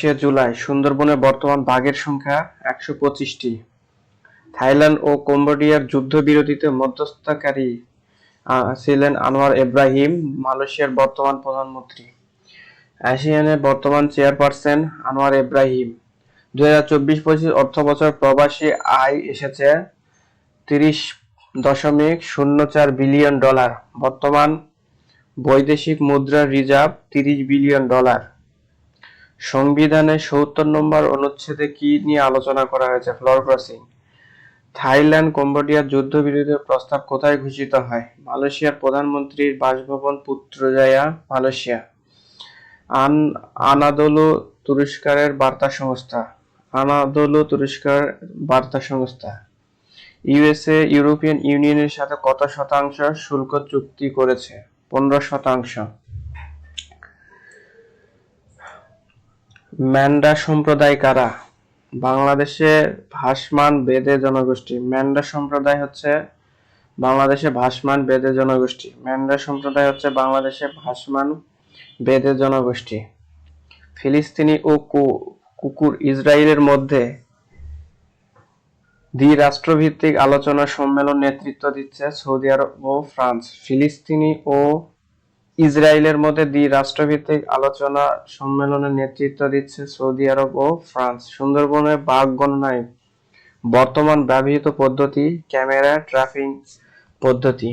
তেইশে জুলাই সুন্দরবনে বর্তমান বাঘের সংখ্যা একশো পঁচিশটি। থাইল্যান্ড ও কম্বোডিয়ার যুদ্ধবিরতিতে মধ্যস্থতাকারী আহ, ছিলেন আনোয়ার ইব্রাহিম মালয়েশিয়ার বর্তমান প্রধানমন্ত্রী। আসিয়ানের বর্তমান চেয়ারপারসন আনোয়ার ইব্রাহিম। দুই হাজার চব্বিশ পঁচিশ অর্থ বছর প্রবাসী আয় এসেছে তিরিশ দশমিক শূন্য চার বিলিয়ন ডলার। বর্তমান বৈদেশিক মুদ্রার রিজার্ভ তিরিশ বিলিয়ন ডলার। সংবিধানের সত্তর নম্বর অনুচ্ছেদে কি নিয়ে আলোচনা করা হয়েছে? Floor crossing. থাইল্যান্ড, কম্বোডিয়ার যুদ্ধবিরতির প্রস্তাব কোথায় ঘোষিত হয়? মালয়েশিয়ার প্রধানমন্ত্রীর বাসভবন পুত্রজায়া, মালয়েশিয়া। আন, আনাদোলু তুরস্কারের বার্তা সংস্থা। আনাদোলু তুরস্কার বার্তা সংস্থা। ইউএসএ, ইউরোপিয়ান ইউনিয়নের সাথে কত শতাংশ শুল্ক চুক্তি করেছে? পনেরো শতাংশ। ম্যান্ডা সম্প্রদায় কারা? বাংলাদেশে ভাসমান বেদে জনগোষ্ঠী। ম্যান্ডা সম্প্রদায় হচ্ছে বাংলাদেশে ভাসমান বেদে জনগোষ্ঠী। ম্যান্ডা সম্প্রদায় হচ্ছে বাংলাদেশে ভাসমান বেদে জনগোষ্ঠী। ফিলিস্তিনি ও কুকুর ইসরায়েলের মধ্যে দ্বি রাষ্ট্রভিত্তিক আলোচনা সম্মেলন নেতৃত্ব দিচ্ছে সৌদি আরব ও ফ্রান্স। ফিলিস্তিনি ও ইসরায়েলের মধ্যে দ্বি রাষ্ট্রভিত্তিক আলোচনা সম্মেলনে নেতৃত্ব দিচ্ছে সৌদি আরব ও ফ্রান্স। সুন্দরবনের বাঘ গণনায় বর্তমান ব্যবহৃত পদ্ধতি, ক্যামেরা ট্রাফিং পদ্ধতি।